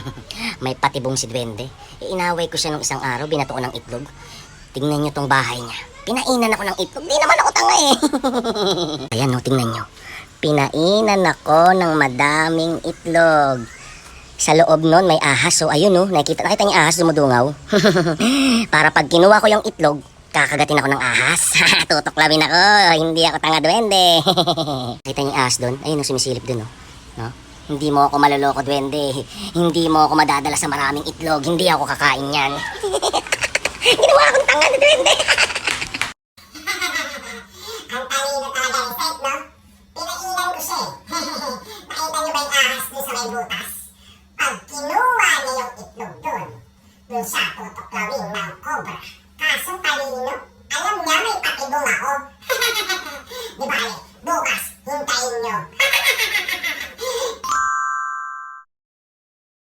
May patibong si Duwende. Inaway ko siya nung isang araw, binato ko ng itlog. Tingnan nyo tong bahay niya. Pinainan ako ng itlog. Di naman ako tanga eh. Ayan no, tingnan nyo. Pinainan ako ng madaming itlog. Sa loob nun may ahas. So ayun no, nakita, nakita niyo ahas dumudungaw. Para pag kinuha ko yung itlog, kakagatin ako ng ahas. Tutuklawin ako. Hindi ako tanga duwende. Nakita niyo ahas doon? Ayun no, sumisilip doon no. no? Hindi mo ako maloloko, duwende. Hindi mo ako madadala sa maraming itlog. Hindi ako kakain yan. Ginawa akong tanga ni duwende. Ang talino talaga ni Fate, no? Pinailan ko siya. Nakita niyo ba yung sa may butas? Pag niya yung itlog doon, doon siya tutuklawin ng cobra. Kaso talino, alam niya may pakibunga ko. Di ba, bukas, hintayin niyo.